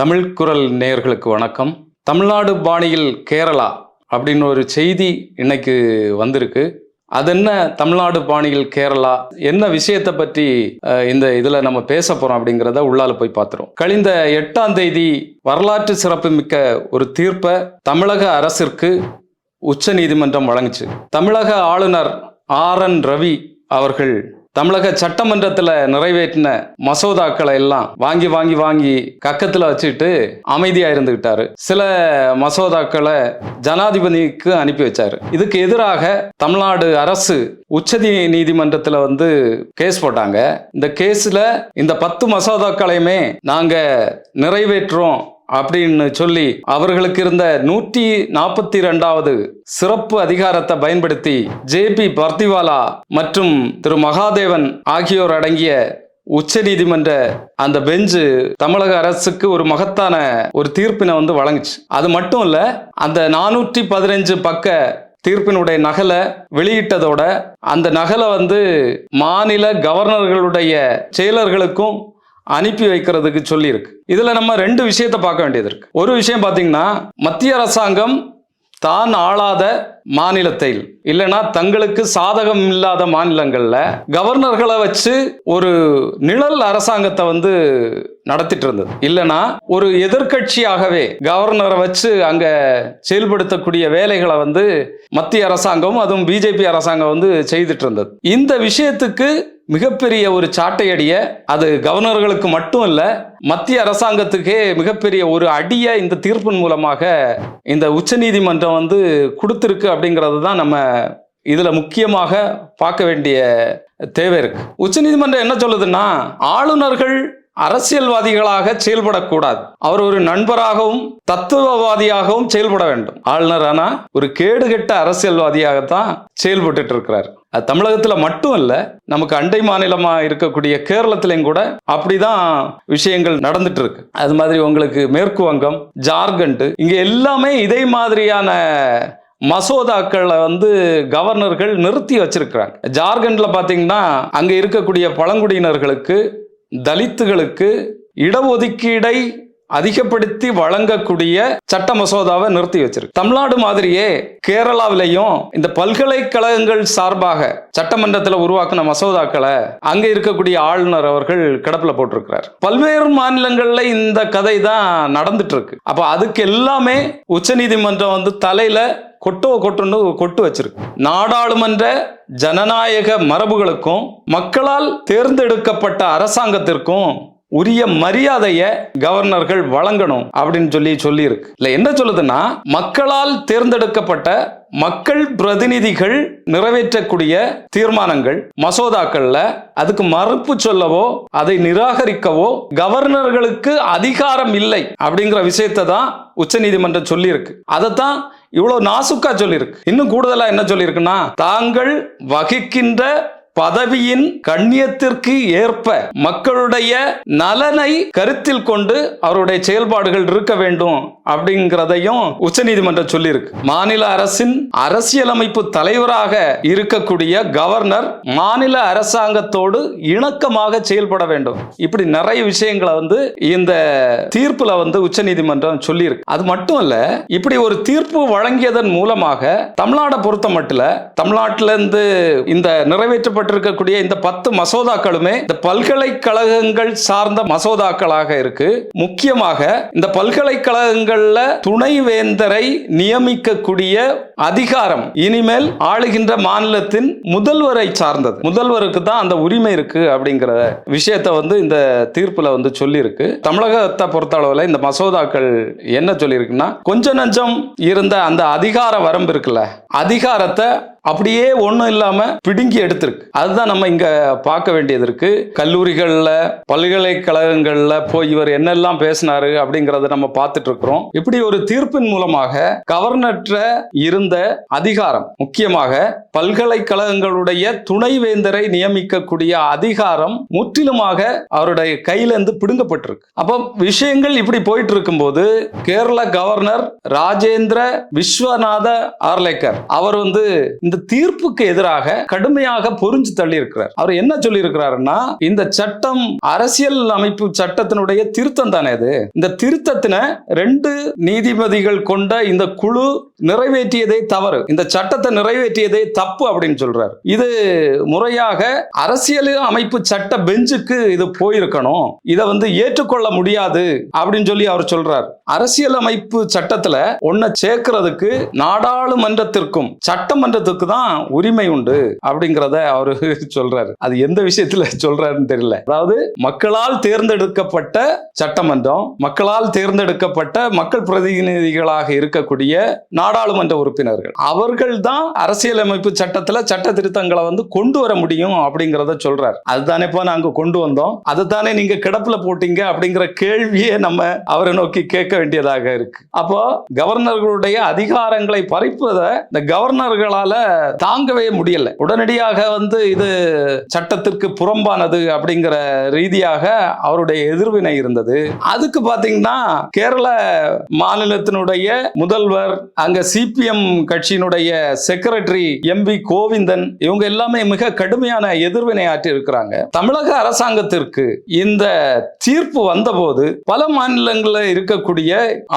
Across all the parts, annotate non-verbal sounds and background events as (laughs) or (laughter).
தமிழ் குரல் நேயர்களுக்கு வணக்கம். தமிழ்நாடு பாணியில் கேரளா அப்படின்னு ஒரு செய்தி இன்னைக்கு வந்திருக்கு. அது என்ன தமிழ்நாடு பாணியில் கேரளா? என்ன விஷயத்தை பற்றி இந்த இதில் நம்ம பேச போகிறோம் அப்படிங்கிறத உள்ளால போய் பார்த்துரும் கழிந்த எட்டாம் தேதி வரலாற்று சிறப்புமிக்க ஒரு தீர்ப்பை தமிழக அரசிற்கு உச்ச நீதிமன்றம் வழங்குச்சு. தமிழக ஆளுநர் ஆர் என் ரவி அவர்கள் தமிழக சட்டமன்றத்தில் நிறைவேற்றின மசோதாக்களை எல்லாம் வாங்கி வாங்கி வாங்கி கக்கத்தில் வச்சுட்டு அமைதியாக இருந்துக்கிட்டாரு சில மசோதாக்களை ஜனாதிபதிக்கு அனுப்பி வச்சாரு. இதுக்கு எதிராக தமிழ்நாடு அரசு உச்ச நீதிமன்றத்தில் வந்து கேஸ் போட்டாங்க. இந்த கேஸில் இந்த பத்து மசோதாக்களையுமே நாங்கள் நிறைவேற்றுறோம். அப்படின்னு சொல்லி அவர்களுக்கு இருந்த நூற்றி நாற்பத்தி ரெண்டாவது சிறப்பு அதிகாரத்தை பயன்படுத்தி ஜே பி பர்திவாலா மற்றும் திரு மகாதேவன் ஆகியோர் அடங்கிய உச்ச நீதிமன்ற அந்த பெஞ்சு தமிழக அரசுக்கு ஒரு மகத்தான ஒரு தீர்ப்பினை வந்து வழங்குச்சு. அது மட்டும் இல்ல அந்த நானூற்றி பதினஞ்சு பக்க தீர்ப்பினுடைய நகலை வெளியிட்டதோட அந்த நகலை வந்து மாநில கவர்னர்களுடைய செயலர்களுக்கும் அனுப்பி வைக்கிறதுக்கு சொல்லியிருக்கு. இதில் நம்ம ரெண்டு விஷயத்தை பார்க்க வேண்டியது இருக்கு. ஒரு விஷயம் பார்த்தீங்கன்னா மத்திய அரசாங்கம் தான் ஆளாத மாநிலத்தை இல்லைன்னா தங்களுக்கு சாதகம் இல்லாத மாநிலங்களில் கவர்னர்களை வச்சு ஒரு நிழல் அரசாங்கத்தை வந்து நடத்திட்டு இருந்தது இல்லைன்னா ஒரு எதிர்க்கட்சியாகவே கவர்னரை வச்சு அங்க செயல்படுத்தக்கூடிய வேலைகளை வந்து மத்திய அரசாங்கம் அதுவும் பிஜேபி அரசாங்கம் வந்து செய்துட்டு இருந்தது இந்த விஷயத்துக்கு மிகப்பெரிய ஒரு சாட்டையடிய அது கவர்னர்களுக்கு மட்டும் இல்ல மத்திய அரசாங்கத்துக்கே மிகப்பெரிய ஒரு அடிய இந்த தீர்ப்பின் மூலமாக இந்த உச்சநீதிமன்றம் வந்து கொடுத்துருக்கு அப்படிங்கிறது தான் நம்ம இதுல முக்கியமாக பார்க்க வேண்டிய தேவை இருக்கு. உச்சநீதிமன்றம் என்ன சொல்லுதுன்னா ஆளுநர்கள் அரசியல்வாதிகளாக செயல்படக்கூடாது. அவர் ஒரு நண்பராகவும் தத்துவவாதியாகவும் செயல்பட வேண்டும். ஆளுநர் ஆனா ஒரு கேடுகெட்ட அரசியல்வாதியாகத்தான் செயல்பட்டு இருக்கிறார் அது தமிழகத்துல மட்டும் இல்ல நமக்கு அண்டை மாநிலமா இருக்கக்கூடிய கேரளத்திலையும் கூட அப்படிதான் விஷயங்கள் நடந்துட்டு இருக்கு அது மாதிரி உங்களுக்கு மேற்கு வங்கம் ஜார்க்கண்ட் இங்க எல்லாமே இதே மாதிரியான மசோதாக்களை வந்து கவர்னர்கள் நிறுத்தி வச்சிருக்கிறாங்க. ஜார்க்கண்ட்ல பாத்தீங்கன்னா அங்க இருக்கக்கூடிய பழங்குடியினர்களுக்கு தலித்துகளுக்கு இடஒதுக்கீடை அதிகப்படுத்தி வழங்கக்கூடிய சட்ட மசோதாவை நிறுத்தி வச்சிருக்கு. தமிழ்நாடு மாதிரியே கேரளாவிலையும் இந்த பல்கலைக்கழகங்கள் சார்பாக சட்டமன்றத்தில் உருவாக்கின மசோதாக்களை அங்க இருக்கக்கூடிய ஆளுநர் அவர்கள் கிடப்பில போட்டிருக்கிறார். பல்வேறு மாநிலங்கள்ல இந்த கதை தான் நடந்துட்டு இருக்கு அப்ப அதுக்கு எல்லாமே உச்சநீதிமன்றம் வந்து தலையில கொட்டோ கொட்டுன்னு கொட்டு வச்சிருக்கு. நாடாளுமன்ற ஜனநாயக மரபுகளுக்கும் மக்களால் தேர்ந்தெடுக்கப்பட்ட அரசாங்கத்திற்கும் உரிய மரியாதையை கவர்னர்கள் வழங்கணும் அப்படின்னு சொல்லி சொல்லியிருக்கு. இல்ல என்ன சொல்லுதுன்னா மக்களால் தேர்ந்தெடுக்கப்பட்ட மக்கள் பிரதிநிதிகள் நிறைவேற்றக்கூடிய தீர்மானங்கள் மசோதாக்கள்ல அதுக்கு மறுப்பு சொல்லவோ அதை நிராகரிக்கவோ கவர்னர்களுக்கு அதிகாரம் இல்லை அப்படிங்கிற விஷயத்தை தான் உச்சநீதிமன்றம் சொல்லியிருக்கு. அதைத்தான் இவ்வளவு நாசுக்கா சொல்லியிருக்கு. இன்னும் கூடுதலா என்ன சொல்லியிருக்குன்னா தாங்கள் வகிக்கின்ற பதவியின் கண்ணியத்திற்கு ஏற்ப மக்களுடைய நலனை கருத்தில் கொண்டு அவருடைய செயல்பாடுகள் இருக்க வேண்டும் அப்படிங்கிறதையும் உச்சநீதிமன்றம் சொல்லியிருக்கு. மாநில அரசின் அரசியலமைப்பு தலைவராக இருக்கக்கூடிய கவர்னர் மாநில அரசாங்கத்தோடு இணக்கமாக செயல்பட வேண்டும். இப்படி நிறைய விஷயங்களை வந்து இந்த தீர்ப்புல வந்து உச்சநீதிமன்றம் சொல்லியிருக்கு. அது மட்டும் இல்ல இப்படி ஒரு தீர்ப்பு வழங்கியதன் மூலமாக தமிழ்நாடை பொறுத்த மட்டும் தமிழ்நாட்டில இருந்து இந்த நிறைவேற்றப்பட்டிருக்கக்கூடிய இந்த பத்து மசோதாக்களுமே இந்த பல்கலைக்கழகங்கள் சார்ந்த மசோதாக்களாக இருக்கு. முக்கியமாக இந்த பல்கலைக்கழகங்கள்ல துணைவேந்தரை நியமிக்கக்கூடிய அதிகாரம் இனிமேல் ஆளுகின்ற மாநிலத்தின் முதல்வரை சார்ந்தது. முதல்வருக்கு தான் அந்த உரிமை இருக்கு அப்படிங்கிற விஷயத்த வந்து இந்த தீர்ப்புல வந்து சொல்லியிருக்கு. தமிழகத்தை பொறுத்த அளவில் இந்த மசோதாக்கள் என்ன சொல்லியிருக்குன்னா கொஞ்ச நஞ்சம் இருந்த அந்த அதிகார வரம்பு இருக்குல்ல அதிகாரத்தை அப்படியே ஒன்றும் இல்லாம பிடுங்கி எடுத்திருக்கு. அதுதான் நம்ம இங்க பார்க்க வேண்டியது இருக்கு. கல்லூரிகள்ல பல்கலைக்கழகங்கள்ல போய் இவர் என்னெல்லாம் பேசினாரு அப்படிங்கறத நம்ம பார்த்துட்டு இருக்கிறோம். இப்படி ஒரு தீர்ப்பின் மூலமாக கவர்னற்ற இருந்த அதிகாரம் முக்கியமாக பல்கலைக்கழகங்களுடைய துணைவேந்தரை நியமிக்கக்கூடிய அதிகாரம் முற்றிலுமாக அவருடைய கையிலிருந்து பிடுங்கப்பட்டிருக்கு. அப்போ விஷயங்கள் இப்படி போயிட்டு இருக்கும்போது கேரள கவர்னர் ராஜேந்திர விஸ்வநாத ஆர்லேக்கர் அவர் வந்து இந்த இந்த தீர்ப்புக்கு எதிராக கடுமையாக பொறிஞ்சு தள்ளி இருக்கிறார் அவர் என்ன சொல்லி இருக்கிறாருன்னா இந்த சட்டம் அரசியல் அமைப்பு சட்டத்தினுடைய திருத்தம் தானே இது இந்த திருத்தத்தின ரெண்டு நீதிபதிகள் கொண்ட இந்த குழு நிறைவேற்றியதே தவறு. இந்த சட்டத்தை நிறைவேற்றியதே தப்பு அப்படின்னு சொல்றார். இது முறையாக அரசியல் அமைப்பு சட்ட பெஞ்சுக்கு இது போயிருக்கணும். இதை வந்து ஏற்றுக்கொள்ள முடியாது அப்படின்னு சொல்லி அவர் சொல்றார். அரசியல் அமைப்பு சட்டத்துல ஒன்ன சேர்க்கிறதுக்கு நாடாளுமன்றத்திற்கும் சட்டமன்றத்துக்கு தான் உரிமை உண்டு அப்படிங்கிறத அவரு (laughs) சொல்றாரு. அது எந்த விஷயத்துல (laughs) சொல்றாருன்னு தெரியல. அதாவது மக்களால் தேர்ந்தெடுக்கப்பட்ட சட்டமன்றம் மக்களால் தேர்ந்தெடுக்கப்பட்ட மக்கள் பிரதிநிதிகளாக இருக்கக்கூடிய நாடாளுமன்ற உறுப்பினர்கள் அவர்கள் தான் அரசியலமைப்பு சட்டத்துல சட்ட திருத்தங்களை வந்து கொண்டு வர முடியும் அப்படிங்கிறத சொல்றாரு. அதுதானே இப்போ நாங்க கொண்டு வந்தோம். அதுதானே நீங்க கிடப்புல போட்டீங்க அப்படிங்கிற கேள்வியே நம்ம அவரை நோக்கி கேட்க வேண்டியதாக இருக்கு. அப்போ கவர்னர்களுடைய அதிகாரங்களை பறிப்பதை இந்த கவர்னர்களால தாங்கவே முடியல. உடனடியாக வந்து இது சட்டத்திற்கு புறம்பானது அப்படிங்கிற ரீதியாக அவருடைய எதிர்வினை இருந்தது. அதுக்கு பாத்தீங்கன்னா கேரள மாநிலத்தினுடைய முதல்வர் அங்க சிபிஎம் கட்சியினுடைய செக்ரட்டரி எம்பி கோவிந்தன் இவங்க எல்லாமே மிக கடுமையான எதிர்வினை ஆற்றி இருக்கிறாங்க. தமிழக அரசாங்கத்திற்கு இந்த தீர்ப்பு வந்தபோது பல மாநிலங்களில் இருக்கக்கூடிய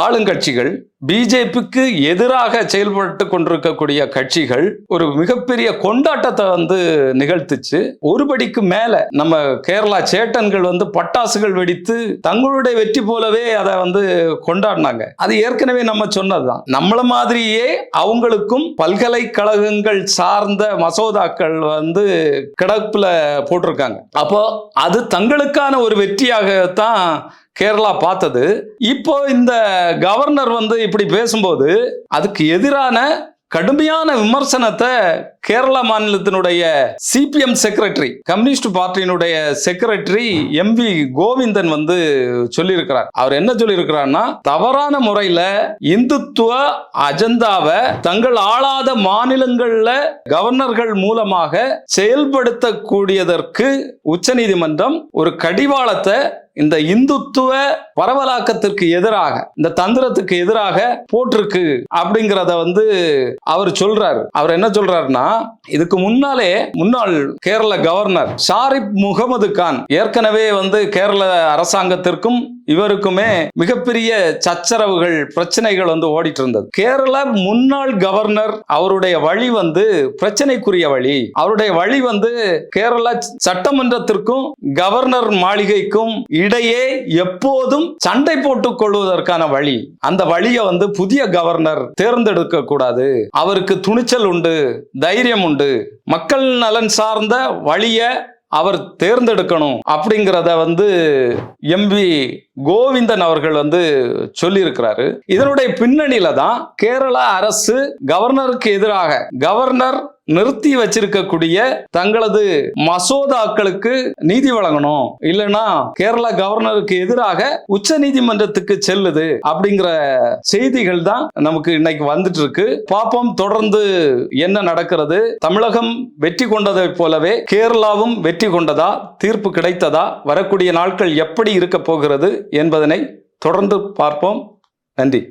ஆளுங்கட்சிகள் பிஜேபிக்கு எதிராக செயல்பட்டு கொண்டிருக்கக்கூடிய கட்சிகள் ஒரு மிகப்பெரிய கொண்டாட்டத்தை வந்து நிகழ்த்துச்சு. ஒருபடிக்கு மேல நம்ம கேரளா சேட்டன்கள் வந்து பட்டாசுகள் வெடித்து தங்களுடைய வெற்றி போலவே அதை வந்து கொண்டாடினாங்க. அது ஏற்கனவே நம்ம சொன்னதுதான். நம்மள மாதிரியே அவங்களுக்கும் பல்கலைக்கழகங்கள் சார்ந்த மசோதாக்கள் வந்து கிடப்புல போட்டிருக்காங்க. அப்போ அது தங்களுக்கான ஒரு வெற்றியாகத்தான் கேரளா பார்த்தது. இப்போ இந்த கவர்னர் வந்து இப்படி பேசும்போது அதுக்கு எதிரான கடுமையான விமர்சனத்தை கேரள மாநிலத்தினுடைய சிபிஎம் செக்ரட்டரி கம்யூனிஸ்ட் பார்ட்டியினுடைய செக்ரட்டரி எம் வி கோவிந்தன் வந்து சொல்லியிருக்கிறார். அவர் என்ன சொல்லியிருக்கிறார்னா தவறான முறையில இந்துத்துவ அஜெண்டாவை தங்கள் ஆளாத மாநிலங்கள்ல கவர்னர்கள் மூலமாக செயல்படுத்தக்கூடியதற்கு உச்சநீதிமன்றம் ஒரு கடிவாளத்தை இந்த இந்துத்துவ பரவலாக்கத்திற்கு எதிராக இந்த தந்திரத்துக்கு எதிராக போட்டிருக்கு அப்படிங்கிறத வந்து அவர் சொல்றாரு. அவர் என்ன சொல்றாருன்னா இதுக்கு முன்னாலே முன்னாள் கேரள கவர்னர் ஷாரிப் முகமது கான் ஏற்கனவே வந்து கேரள அரசாங்கத்திற்கும் இவருக்குமே மிகப்பெரிய சச்சரவுகள் பிரச்சனைகள் வந்து ஓடிட்டு இருந்தது. கேரள முன்னாள் கவர்னர் அவருடைய வழி வந்து பிரச்சனைக்குரிய வழி. அவருடைய வழி வந்து கேரள சட்டமன்றத்திற்கும் கவர்னர் மாளிகைக்கும் இடையே எப்போதும் சண்டை போட்டுக் கொள்வதற்கான வழி. அந்த வழியை வந்து புதிய கவர்னர் தேர்ந்தெடுக்க கூடாது. அவருக்கு துணிச்சல் உண்டு தைரியம் உண்டு. மக்கள் நலன் சார்ந்த வழிய அவர் தேர்ந்தெடுக்கணும் அப்படிங்கிறத வந்து எம்பி கோவிந்தன் அவர்கள் வந்து சொல்லியிருக்கிறாரு. இதனுடைய பின்னணியில தான் கேரள அரசு கவர்னருக்கு எதிராக கவர்னர் நிறுத்தி வச்சிருக்கக்கூடிய தங்களது மசோதாக்களுக்கு நீதி வழங்கணும். இல்லைன்னா கேரளா கவர்னருக்கு எதிராக உச்ச நீதிமன்றத்துக்கு செல்லுது அப்படிங்கிற செய்திகள் தான் நமக்கு இன்னைக்கு வந்துட்டு இருக்கு பாப்போம் தொடர்ந்து என்ன நடக்கிறது. தமிழகம் வெற்றி கொண்டதை போலவே கேரளாவும் வெற்றி கொண்டதா? தீர்ப்பு கிடைத்ததா? வரக்கூடிய நாட்கள் எப்படி இருக்க போகிறது என்பதனை தொடர்ந்து பார்ப்போம். நன்றி.